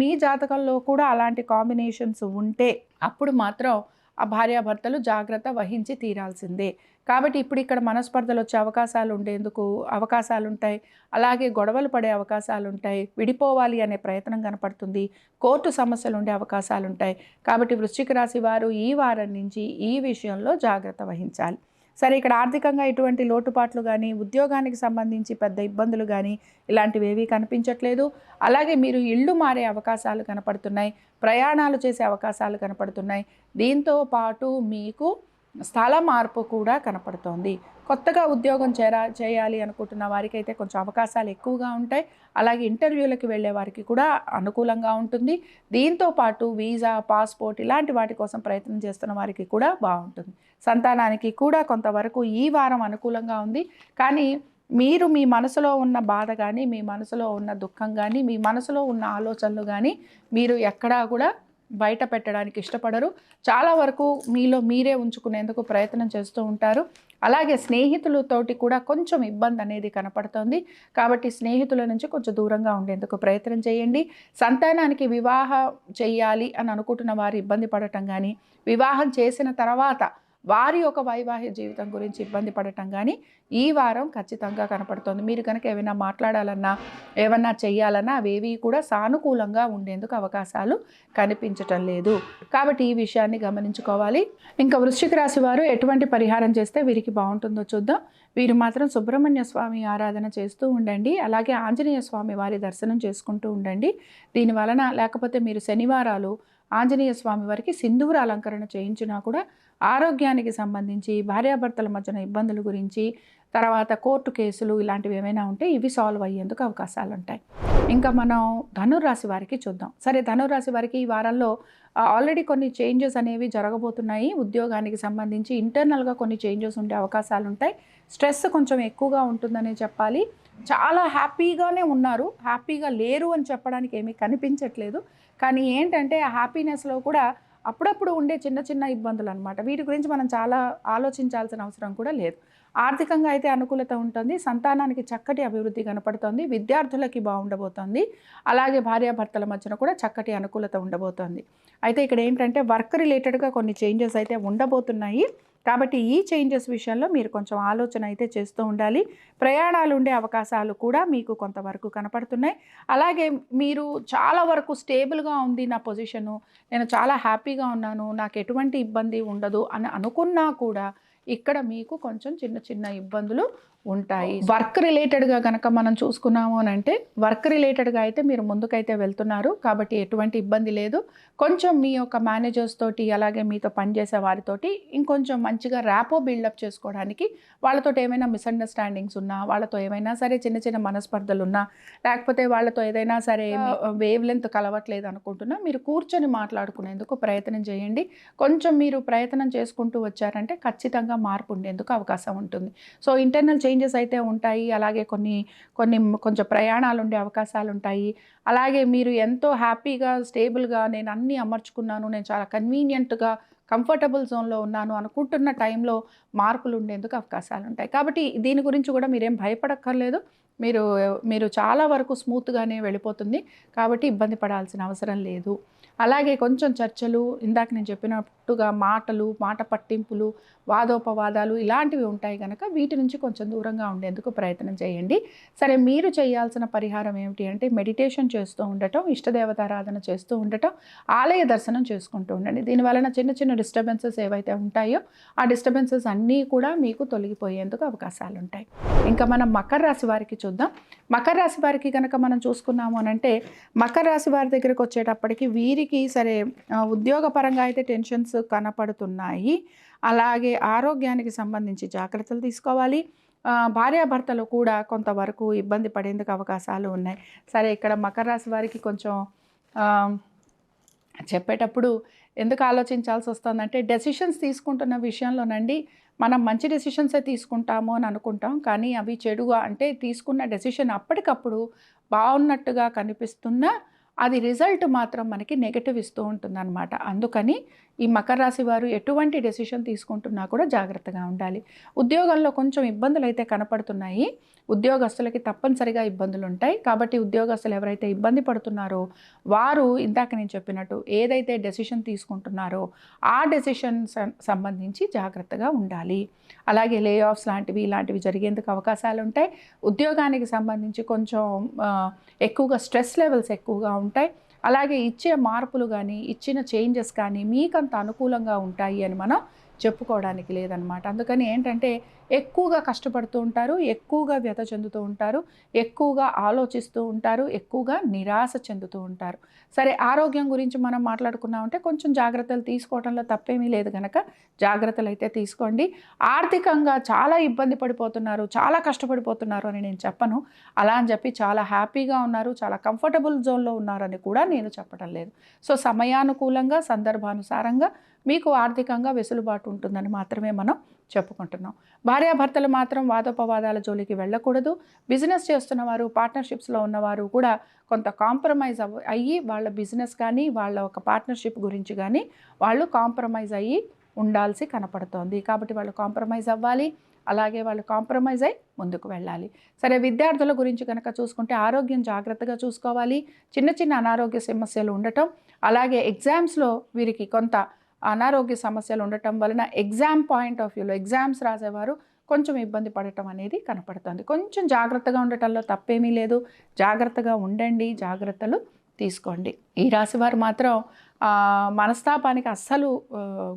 మీ జాతకంలో కూడా అలాంటి కాంబినేషన్స్ ఉంటే అప్పుడు మాత్రం ఆ భార్యాభర్తలు జాగ్రత్త వహించి తీరాల్సిందే. కాబట్టి ఇప్పుడు ఇక్కడ మనస్పర్ధలు వచ్చే అవకాశాలు ఉండేందుకు అవకాశాలు ఉంటాయి అలాగే గొడవలు పడే అవకాశాలు ఉంటాయి విడిపోవాలి అనే ప్రయత్నం కనపడుతుంది. కోర్టు సమస్యలు ఉండే అవకాశాలు ఉంటాయి కాబట్టి వృశ్చిక రాశి వారు ఈ వారం నుంచి ఈ విషయంలో జాగ్రత్త వహించాలి. సరే ఇక్కడ ఆర్థికంగా ఎటువంటి లోటుపాట్లు కానీ ఉద్యోగానికి సంబంధించి పెద్ద ఇబ్బందులు కానీ ఇలాంటివి ఏవీ కనిపించట్లేదు. అలాగే మీరు ఇల్లు మారే అవకాశాలు కనపడుతున్నాయి ప్రయాణాలు చేసే అవకాశాలు కనపడుతున్నాయి. దీంతో పాటు మీకు స్థల మార్పు కూడా కనపడుతోంది. కొత్తగా ఉద్యోగం చేరా చేయాలి అనుకుంటున్న వారికి అయితే కొంచెం అవకాశాలు ఎక్కువగా ఉంటాయి. అలాగే ఇంటర్వ్యూలకు వెళ్ళే వారికి కూడా అనుకూలంగా ఉంటుంది. దీంతో పాటు వీసా పాస్పోర్ట్ ఇలాంటి వాటి కోసం ప్రయత్నం చేస్తున్న వారికి కూడా బాగుంటుంది. సంతానానికి కూడా కొంతవరకు ఈ వారం అనుకూలంగా ఉంది. కానీ మీరు మీ మనసులో ఉన్న బాధ కానీ మీ మనసులో ఉన్న దుఃఖం కానీ మీ మనసులో ఉన్న ఆలోచనలు కానీ మీరు ఎక్కడా కూడా బయట పెట్టడానికి ఇష్టపడరు. చాలా వరకు మీలో మీరే ఉంచుకునేందుకు ప్రయత్నం చేస్తూ ఉంటారు. అలాగే స్నేహితులతోటి కూడా కొంచెం ఇబ్బంది అనేది కనపడుతోంది. కాబట్టి స్నేహితుల నుంచి కొంచెం దూరంగా ఉండేందుకు ప్రయత్నం చేయండి. సంతానానికి వివాహం చేయాలి అని అనుకుంటున్న వారు ఇబ్బంది పడటం కానీ వివాహం చేసిన తర్వాత వారి యొక్క వైవాహిక జీవితం గురించి ఇబ్బంది పడటం కానీ ఈ వారం ఖచ్చితంగా కనపడుతోంది. మీరు కనుక ఏమైనా మాట్లాడాలన్నా ఏమన్నా చేయాలన్నా అవేవి కూడా సానుకూలంగా ఉండేందుకు అవకాశాలు కనిపించటం లేదు. కాబట్టి ఈ విషయాన్ని గమనించుకోవాలి. ఇంకా వృశ్చిక రాశి వారు ఎటువంటి పరిహారం చేస్తే వీరికి బాగుంటుందో చూద్దాం. వీరు మాత్రం సుబ్రహ్మణ్య స్వామి ఆరాధన చేస్తూ ఉండండి. అలాగే ఆంజనేయ స్వామి వారి దర్శనం చేసుకుంటూ ఉండండి. దీని వలన లేకపోతే మీరు శనివారాలు ఆంజనేయ స్వామి వారికి సింధూర అలంకరణ చేయించినా కూడా ఆరోగ్యానికి సంబంధించి భార్యాభర్తల మధ్యన ఇబ్బందుల గురించి తర్వాత కోర్టు కేసులు ఇలాంటివి ఏమైనా ఉంటే ఇవి సాల్వ్ అయ్యేందుకు అవకాశాలు ఉంటాయి ఇంకా మనం ధనుర్రాశి వారికి చూద్దాం. సరే ధనుర్రాశి వారికి ఈ వారంలో ఆల్రెడీ కొన్ని చేంజెస్ అనేవి జరగబోతున్నాయి. ఉద్యోగానికి సంబంధించి ఇంటర్నల్గా కొన్ని చేంజెస్ ఉండే అవకాశాలు ఉంటాయి స్ట్రెస్ కొంచెం ఎక్కువగా ఉంటుందనే చెప్పాలి. చాలా హ్యాపీగానే ఉన్నారు. హ్యాపీగా లేరు అని చెప్పడానికి ఏమీ కనిపించట్లేదు. కానీ ఏంటంటే ఆ హ్యాపీనెస్లో కూడా అప్పుడప్పుడు ఉండే చిన్న చిన్న ఇబ్బందులు అనమాట వీటి గురించి మనం చాలా ఆలోచించాల్సిన అవసరం కూడా లేదు. ఆర్థికంగా అయితే అనుకూలత ఉంటుంది. సంతానానికి చక్కటి అభివృద్ధి కనపడుతోంది. విద్యార్థులకి బాగుండబోతోంది. అలాగే భార్యాభర్తల మధ్యన కూడా చక్కటి అనుకూలత ఉండబోతోంది. అయితే ఇక్కడ ఏంటంటే వర్క్ రిలేటెడ్గా కొన్ని చేంజెస్ అయితే ఉండబోతున్నాయి. కాబట్టి ఈ చేంజెస్ విషయంలో మీరు కొంచెం ఆలోచన అయితే చేస్తూ ఉండాలి. ప్రయాణాలు ఉండే అవకాశాలు కూడా మీకు కొంతవరకు కనపడుతున్నాయి. అలాగే మీరు చాలా వరకు స్టేబుల్గా ఉంది నా పొజిషను. నేను చాలా హ్యాపీగా ఉన్నాను. నాకు ఎటువంటి ఇబ్బంది ఉండదు అని అనుకున్నా కూడా ఇక్కడ మీకు కొంచెం చిన్న చిన్న ఇబ్బందులు ఉంటాయి. వర్క్ రిలేటెడ్గా కనుక మనం చూసుకున్నాము అని అంటే వర్క్ రిలేటెడ్గా అయితే మీరు ముందుకైతే వెళ్తున్నారు. కాబట్టి ఎటువంటి ఇబ్బంది లేదు. కొంచెం మీ యొక్క మేనేజర్స్ తోటి అలాగే మీతో పనిచేసే వారితోటి ఇంకొంచెం మంచిగా ర్యాపో బిల్డప్ చేసుకోవడానికి వాళ్ళతో ఏమైనా మిస్అండర్స్టాండింగ్స్ ఉన్నా వాళ్ళతో ఏమైనా సరే చిన్న చిన్న మనస్పర్ధలు ఉన్నా లేకపోతే వాళ్ళతో ఏదైనా సరే వేవ్ లెంత్ కలవట్లేదు అనుకుంటున్నా మీరు కూర్చొని మాట్లాడుకునేందుకు ప్రయత్నం చేయండి. కొంచెం మీరు ప్రయత్నం చేసుకుంటూ వచ్చారంటే ఖచ్చితంగా మార్పు ఉండేందుకు అవకాశం ఉంటుంది. సో ఇంటర్నల్ చేంజెస్ అయితే ఉంటాయి. అలాగే కొన్ని కొన్ని కొంచెం ప్రయాణాలు ఉండే అవకాశాలు ఉంటాయి. అలాగే మీరు ఎంతో హ్యాపీగా స్టేబుల్గా నేను అన్నీ అమర్చుకున్నాను. నేను చాలా కన్వీనియంట్గా కంఫర్టబుల్ జోన్లో ఉన్నాను అనుకుంటున్న టైంలో మార్పులు ఉండేందుకు అవకాశాలు ఉంటాయి. కాబట్టి దీని గురించి కూడా మీరేం భయపడక్కర్లేదు. మీరు మీరు చాలా వరకు స్మూత్గానే వెళ్ళిపోతుంది. కాబట్టి ఇబ్బంది పడాల్సిన అవసరం లేదు. అలాగే కొంచెం చర్చలు ఇందాక నేను చెప్పినట్టుగా మాటలు మాట పట్టింపులు వాదోపవాదాలు ఇలాంటివి ఉంటాయి కనుక వీటి నుంచి కొంచెం దూరంగా ఉండేందుకు ప్రయత్నం చేయండి. సరే మీరు చేయాల్సిన పరిహారం ఏమిటి అంటే మెడిటేషన్ చేస్తూ ఉండటం ఇష్టదేవతారాధన చేస్తూ ఉండటం ఆలయ దర్శనం చేసుకుంటూ ఉండండి. దీనివలన చిన్న చిన్న డిస్టర్బెన్సెస్ ఏవైతే ఉంటాయో ఆ డిస్టర్బెన్సెస్ అన్నీ కూడా మీకు తొలగిపోయేందుకు అవకాశాలు ఉంటాయి. ఇంకా మనం మకర రాశి వారికి చూద్దాం. మకర రాశి వారికి కనుక మనం చూసుకున్నాము అని అంటే మకర రాశి వారి దగ్గరకు వచ్చేటప్పటికి వీరికి సరే ఉద్యోగపరంగా అయితే టెన్షన్స్ కనపడుతున్నాయి. అలాగే ఆరోగ్యానికి సంబంధించి జాగ్రత్తలు తీసుకోవాలి. భార్యాభర్తలు కూడా కొంతవరకు ఇబ్బంది పడేందుకు అవకాశాలు ఉన్నాయి. సరే ఇక్కడ మకర రాశి వారికి కొంచెం చెప్పేటప్పుడు ఎందుకు ఆలోచించాల్సి వస్తుందంటే డెసిషన్స్ తీసుకుంటున్న విషయంలోనండి. మనం మంచి డెసిషన్సే తీసుకుంటాము అని అనుకుంటాం. కానీ అవి చెడుగా అంటే తీసుకున్న డెసిషన్ అప్పటికప్పుడు బాగున్నట్టుగా కనిపిస్తున్నా అది రిజల్ట్ మాత్రం మనకి నెగటివ్ ఇస్తూ ఉంటుందన్నమాట. అందుకని ఈ మకర రాశి వారు ఎటువంటి డెసిషన్ తీసుకుంటున్నా కూడా జాగ్రత్తగా ఉండాలి. ఉద్యోగంలో కొంచెం ఇబ్బందులు అయితే కనపడుతున్నాయి. ఉద్యోగస్తులకి తప్పనిసరిగా ఇబ్బందులు ఉంటాయి కాబట్టి ఉద్యోగస్తులు ఎవరైతే ఇబ్బంది పడుతున్నారో వారు ఇందాక నేను చెప్పినట్టు ఏదైతే డెసిషన్ తీసుకుంటున్నారో ఆ డెసిషన్ సంబంధించి జాగ్రత్తగా ఉండాలి. అలాగే లే ఆఫ్స్ లాంటివి ఇలాంటివి జరిగేందుకు అవకాశాలు ఉంటాయి ఉద్యోగానికి సంబంధించి కొంచెం ఎక్కువగా స్ట్రెస్ లెవెల్స్ ఎక్కువగా ఉంటాయి. అలాగే ఇచ్చే మార్పులు కానీ ఇచ్చిన చేంజెస్ కానీ మీకంత అనుకూలంగా ఉంటాయి అని మనం చెప్పుకోవడానికి లేదనమాట అందుకని ఏంటంటే ఎక్కువగా కష్టపడుతూ ఉంటారు ఎక్కువగా వ్యత చెందుతూ ఉంటారు ఎక్కువగా ఆలోచిస్తూ ఉంటారు ఎక్కువగా నిరాశ చెందుతూ ఉంటారు. సరే ఆరోగ్యం గురించి మనం మాట్లాడుకున్నామంటే కొంచెం జాగ్రత్తలు తీసుకోవడంలో తప్పేమీ లేదు కనుక జాగ్రత్తలు అయితే తీసుకోండి. ఆర్థికంగా చాలా ఇబ్బంది పడిపోతున్నారు చాలా కష్టపడిపోతున్నారు అని నేను చెప్పను. అలా అని చెప్పి చాలా హ్యాపీగా ఉన్నారు చాలా కంఫర్టబుల్ జోన్లో ఉన్నారని కూడా నేను చెప్పడం లేదు. సో సమయానుకూలంగా సందర్భానుసారంగా మీకు ఆర్థికంగా వెసులుబాటు ఉంటుందని మాత్రమే మనం చెప్పుకుంటున్నాం. భార్యాభర్తలు మాత్రం వాదోపవాదాల జోలికి వెళ్ళకూడదు. బిజినెస్ చేస్తున్న వారు పార్ట్నర్షిప్స్లో ఉన్నవారు కూడా కొంత కాంప్రమైజ్ అవ్ అయ్యి వాళ్ళ బిజినెస్ కానీ వాళ్ళ ఒక పార్ట్నర్షిప్ గురించి కానీ వాళ్ళు కాంప్రమైజ్ అయ్యి ఉండాల్సి కనపడుతోంది. కాబట్టి వాళ్ళు కాంప్రమైజ్ అవ్వాలి. అలాగే వాళ్ళు కాంప్రమైజ్ అయి ముందుకు వెళ్ళాలి. సరే విద్యార్థుల గురించి కనుక చూసుకుంటే ఆరోగ్యం జాగ్రత్తగా చూసుకోవాలి. చిన్న చిన్న అనారోగ్య సమస్యలు ఉండటం అలాగే ఎగ్జామ్స్లో వీరికి కొంత అనారోగ్య సమస్యలు ఉండటం వలన ఎగ్జామ్ పాయింట్ ఆఫ్ వ్యూలో ఎగ్జామ్స్ రాసేవారు కొంచెం ఇబ్బంది పడటం అనేది కనపడుతుంది. కొంచెం జాగ్రత్తగా ఉండటంలో తప్పేమీ లేదు. జాగ్రత్తగా ఉండండి జాగ్రత్తలు తీసుకోండి. ఈ రాశివారు మాత్రం మనస్తాపానికి అస్సలు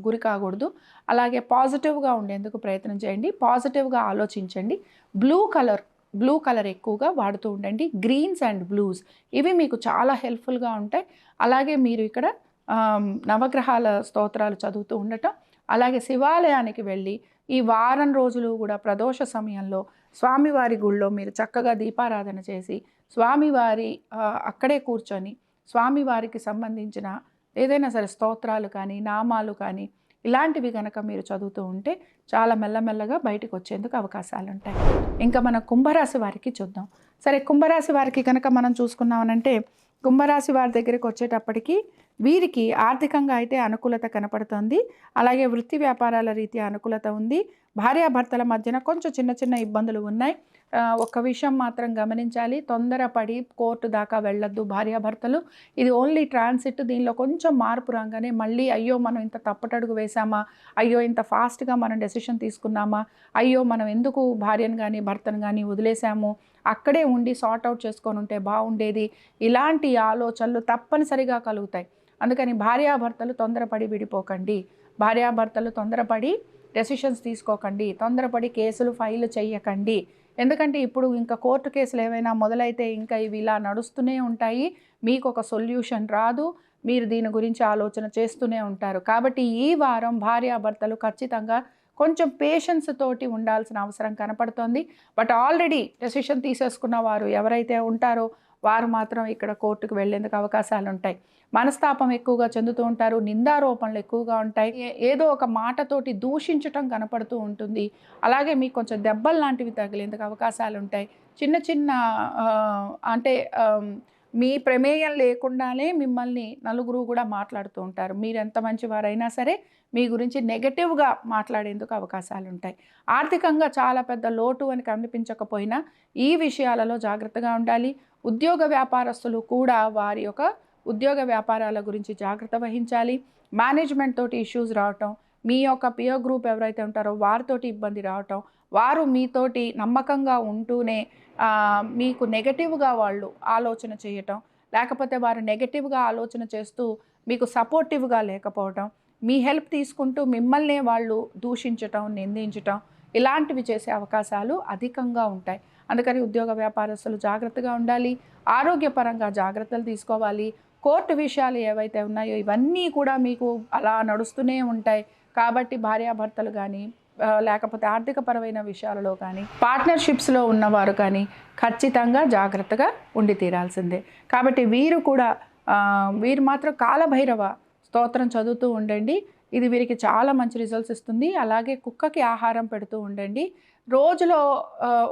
గురి కాకూడదు. అలాగే పాజిటివ్గా ఉండేందుకు ప్రయత్నం చేయండి. పాజిటివ్గా ఆలోచించండి. బ్లూ కలర్ బ్లూ కలర్ ఎక్కువగా వాడుతూ ఉండండి. గ్రీన్స్ అండ్ బ్లూస్ ఇవి మీకు చాలా హెల్ప్ఫుల్గా ఉంటాయి. అలాగే మీరు ఇక్కడ నవగ్రహాల స్తోత్రాలు చదువుతూ ఉండటం అలాగే శివాలయానికి వెళ్ళి ఈ వారం రోజులు కూడా ప్రదోష సమయంలో స్వామివారి గుళ్ళో మీరు చక్కగా దీపారాధన చేసి స్వామివారి అక్కడే కూర్చొని స్వామివారికి సంబంధించిన ఏదైనా సరే స్తోత్రాలు కానీ నామాలు కానీ ఇలాంటివి కనుక మీరు చదువుతూ ఉంటే చాలా మెల్లమెల్లగా బయటకు వచ్చేందుకు అవకాశాలు ఉంటాయి ఇంకా మన కుంభరాశి వారికి చూద్దాం. సరే కుంభరాశి వారికి కనుక మనం చూసుకున్నామనంటే కుంభరాశి వారి దగ్గరికి వచ్చేటప్పటికి వీరికి ఆర్థికంగా అయితే అనుకూలత కనపడుతోంది. అలాగే వృత్తి వ్యాపారాల రీత్యా అనుకూలత ఉంది. భార్యాభర్తల మధ్యన కొంచెం చిన్న చిన్న ఇబ్బందులు ఉన్నాయి. ఒక ఒక్క విషయం మాత్రం గమనించాలి. తొందరపడి కోర్టు దాకా వెళ్ళొద్దు భార్యాభర్తలు. ఇది ఓన్లీ ట్రాన్సిట్. దీనిలో కొంచెం మార్పు రాగానే మళ్ళీ అయ్యో మనం ఇంత తప్పటడుగు వేసామా అయ్యో ఇంత ఫాస్ట్గా మనం డెసిషన్ తీసుకున్నామా? అయ్యో మనం ఎందుకు భార్యను కానీ భర్తను కానీ వదిలేసాము అక్కడే ఉండి సార్ట్ అవుట్ చేసుకొని ఉంటే బాగుండేది. ఇలాంటి ఆలోచనలు తప్పనిసరిగా కలుగుతాయి. అందుకని భార్యాభర్తలు తొందరపడి విడిపోకండి. భార్యాభర్తలు తొందరపడి డెసిషన్స్ తీసుకోకండి. తొందరపడి కేసులు ఫైల్ చేయకండి ఎందుకంటే ఇప్పుడు ఇంకా కోర్టు కేసులు ఏమైనా మొదలైతే ఇంకా ఇవి ఇలా నడుస్తూనే ఉంటాయి. మీకు ఒక సొల్యూషన్ రాదు. మీరు దీని గురించి ఆలోచన చేస్తూనే ఉంటారు. కాబట్టి ఈ వారం భార్యాభర్తలు ఖచ్చితంగా కొంచెం పేషెన్స్ తోటి ఉండాల్సిన అవసరం కనపడుతోంది. బట్ ఆల్రెడీ డెసిషన్ తీసేసుకున్న వారు ఎవరైతే ఉంటారో వారు మాత్రం ఇక్కడ కోర్టుకు వెళ్ళేందుకు అవకాశాలు ఉంటాయి మనస్తాపం ఎక్కువగా చెందుతూ ఉంటారు నిందారోపణలు ఎక్కువగా ఉంటాయి. ఏదో ఒక మాటతోటి దూషించటం కనపడుతూ ఉంటుంది. అలాగే మీకు కొంచెం దెబ్బలు లాంటివి తగిలేందుకు అవకాశాలు ఉంటాయి చిన్న చిన్న అంటే మీ ప్రమేయం లేకుండానే మిమ్మల్ని నలుగురు కూడా మాట్లాడుతూ ఉంటారు. మీరు ఎంత మంచివారైనా సరే మీ గురించి నెగటివ్గా మాట్లాడేందుకు అవకాశాలు ఉంటాయి ఆర్థికంగా చాలా పెద్ద లోటు అని కనిపించకపోయినా ఈ విషయాలలో జాగ్రత్తగా ఉండాలి. ఉద్యోగ వ్యాపారస్తులు కూడా వారి యొక్క ఉద్యోగ వ్యాపారాల గురించి జాగ్రత్త వహించాలి. మేనేజ్మెంట్ తోటి ఇష్యూస్ రావటం మీ యొక్క పియర్ గ్రూప్ ఎవరైతే ఉంటారో వారితోటి ఇబ్బంది రావటం వారు మీతోటి నమ్మకంగా ఉంటూనే మీకు నెగటివ్గా వాళ్ళు ఆలోచన చేయటం లేకపోతే వారు నెగటివ్గా ఆలోచన చేస్తూ మీకు సపోర్టివ్గా లేకపోవటం మీ హెల్ప్ తీసుకుంటూ మిమ్మల్నే వాళ్ళు దూషించటం నిందించటం ఇలాంటివి చేసే అవకాశాలు అధికంగా ఉంటాయి. అందుకని ఉద్యోగ వ్యాపారస్తులు జాగ్రత్తగా ఉండాలి. ఆరోగ్యపరంగా జాగ్రత్తలు తీసుకోవాలి. కోర్టు విషయాలు ఏవైతే ఉన్నాయో ఇవన్నీ కూడా మీకు అలా నడుస్తూనే ఉంటాయి. కాబట్టి భార్యాభర్తలు కానీ లేకపోతే ఆర్థికపరమైన విషయాలలో కానీ పార్ట్నర్షిప్స్లో ఉన్నవారు కానీ ఖచ్చితంగా జాగ్రత్తగా ఉండి తీరాల్సిందే. కాబట్టి వీరు కూడా వీరు మాత్రం కాలభైరవ స్తోత్రం చదువుతూ ఉండండి. ఇది వీరికి చాలా మంచి రిజల్ట్స్ ఇస్తుంది. అలాగే కుక్కకి ఆహారం పెడుతూ ఉండండి. రోజులో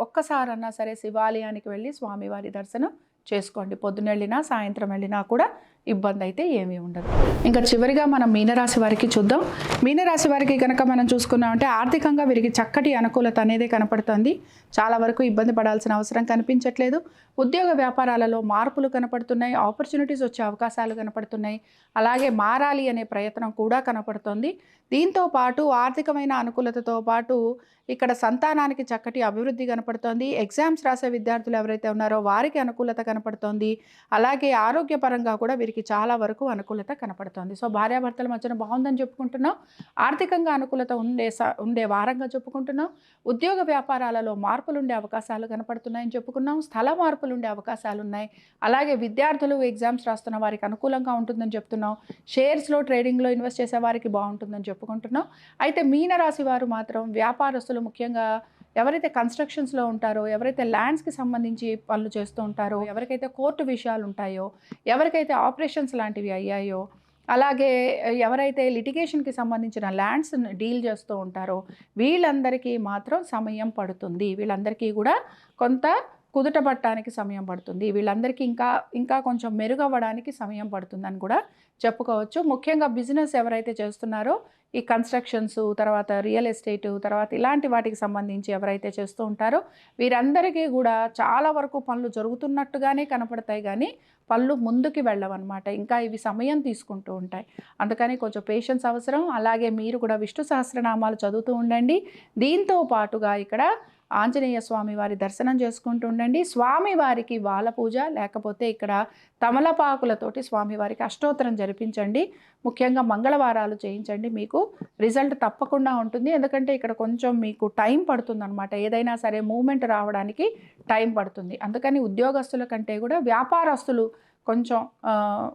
ఒక్కసారన్నా సరే శివాలయానికి వెళ్ళి స్వామివారి దర్శనం చేసుకోండి. పొద్దున వెళ్ళినా సాయంత్రం వెళ్ళినా కూడా ఇబ్బంది అయితే ఏమీ ఉండదు. ఇంకా చివరిగా మనం మీనరాశి వారికి చూద్దాం. మీనరాశి వారికి కనుక మనం చూసుకున్నామంటే ఆర్థికంగా వీరికి చక్కటి అనుకూలత అనేది కనపడుతుంది. చాలా వరకు ఇబ్బంది పడాల్సిన అవసరం కనిపించట్లేదు. ఉద్యోగ వ్యాపారాలలో మార్పులు కనపడుతున్నాయి. ఆపర్చునిటీస్ వచ్చే అవకాశాలు కనపడుతున్నాయి. అలాగే మారాలి అనే ప్రయత్నం కూడా కనపడుతోంది. దీంతో పాటు ఆర్థికమైన అనుకూలతతో పాటు ఇక్కడ సంతానానికి చక్కటి అభివృద్ధి కనపడుతోంది. ఎగ్జామ్స్ రాసే విద్యార్థులు ఎవరైతే ఉన్నారో వారికి అనుకూలత కనపడుతోంది. అలాగే ఆరోగ్యపరంగా కూడా వీరికి చాలా వరకు అనుకూలత కనపడుతోంది. సో భార్యాభర్తల మధ్యన బాగుందని చెప్పుకుంటున్నాం. ఆర్థికంగా అనుకూలత ఉండే ఉండే వారంగా చెప్పుకుంటున్నాం. ఉద్యోగ వ్యాపారాలలో మార్పులు ఉండే అవకాశాలు కనపడుతున్నాయని చెప్పుకున్నాం. స్థల మార్పులు ఉండే అవకాశాలు ఉన్నాయి అలాగే విద్యార్థులు ఎగ్జామ్స్ రాస్తున్న వారికి అనుకూలంగా ఉంటుందని చెప్తున్నాం. షేర్స్లో ట్రేడింగ్లో ఇన్వెస్ట్ చేసే వారికి బాగుంటుందని చెప్పుకుంటున్నాం. అయితే మీనరాశి వారు మాత్రం వ్యాపారస్తులు ముఖ్యంగా ఎవరైతే కన్స్ట్రక్షన్స్లో ఉంటారో ఎవరైతే ల్యాండ్స్కి సంబంధించి పనులు చేస్తూ ఉంటారో ఎవరికైతే కోర్టు విషయాలు ఉంటాయో ఎవరికైతే ఆపరేషన్స్ లాంటివి అయ్యాయో అలాగే ఎవరైతే లిటిగేషన్కి సంబంధించిన ల్యాండ్స్ డీల్ చేస్తూ ఉంటారో వీళ్ళందరికీ మాత్రం సమయం పడుతుంది. వీళ్ళందరికీ కూడా కొంత కుదుటపట్టడానికి సమయం పడుతుంది. వీళ్ళందరికీ ఇంకా ఇంకా కొంచెం మెరుగవ్వడానికి సమయం పడుతుందని కూడా చెప్పుకోవచ్చు. ముఖ్యంగా బిజినెస్ ఎవరైతే చేస్తున్నారో ఈ కన్స్ట్రక్షన్స్ తర్వాత రియల్ ఎస్టేట్ తర్వాత ఇలాంటి వాటికి సంబంధించి ఎవరైతే చేస్తూ ఉంటారో వీరందరికీ కూడా చాలా వరకు పనులు జరుగుతున్నట్టుగానే కనపడతాయి కానీ పనులు ముందుకు వెళ్ళవన్నమాట. ఇంకా ఇవి సమయం తీసుకుంటూ ఉంటాయి. అందుకని కొంచెం పేషెన్స్ అవసరం. అలాగే మీరు కూడా విష్ణు సహస్రనామాలు చదువుతూ ఉండండి. దీంతో పాటుగా ఇక్కడ ఆంజనేయ స్వామి వారి దర్శనం చేసుకుంటూ ఉండండి. స్వామివారికి వాల పూజ లేకపోతే ఇక్కడ తమలపాకులతోటి స్వామివారికి అష్టోత్తరం జరిపించండి. ముఖ్యంగా మంగళవారాలు చేయించండి. మీకు రిజల్ట్ తప్పకుండా ఉంటుంది. ఎందుకంటే ఇక్కడ కొంచెం మీకు టైం పడుతుంది అనమాట ఏదైనా సరే మూమెంట్ రావడానికి టైం పడుతుంది. అందుకని ఉద్యోగస్తుల కంటే కూడా వ్యాపారస్తులు కొంచెం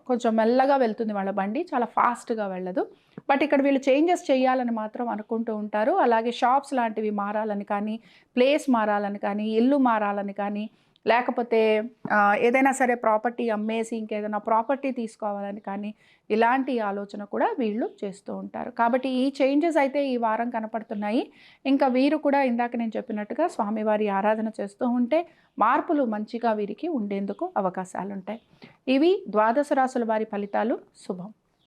కొంచెం మెల్లగా వెళ్తుంది వాళ్ళ బండి చాలా ఫాస్ట్గా వెళ్ళదు. బట్ ఇక్కడ వీళ్ళు చేంజెస్ చేయాలని మాత్రం అనుకుంటూ ఉంటారు. అలాగే షాప్స్ లాంటివి మారాలని కానీ ప్లేస్ మారాలని కానీ ఇల్లు మారాలని కానీ లేకపోతే ఏదైనా సరే ప్రాపర్టీ అమ్మేసి ఇంకేదైనా ప్రాపర్టీ తీసుకోవాలని కానీ ఇలాంటి ఆలోచన కూడా వీళ్ళు చేస్తూ ఉంటారు. కాబట్టి ఈ చేంజెస్ అయితే ఈ వారం కనపడుతున్నాయి. ఇంకా వీరు కూడా ఇందాక నేను చెప్పినట్టుగా స్వామివారి ఆరాధన చేస్తూ ఉంటే మార్పులు మంచిగా వీరికి ఉండేందుకు అవకాశాలు ఉంటాయి ఇవి ద్వాదశ రాసుల వారి ఫలితాలు. శుభం.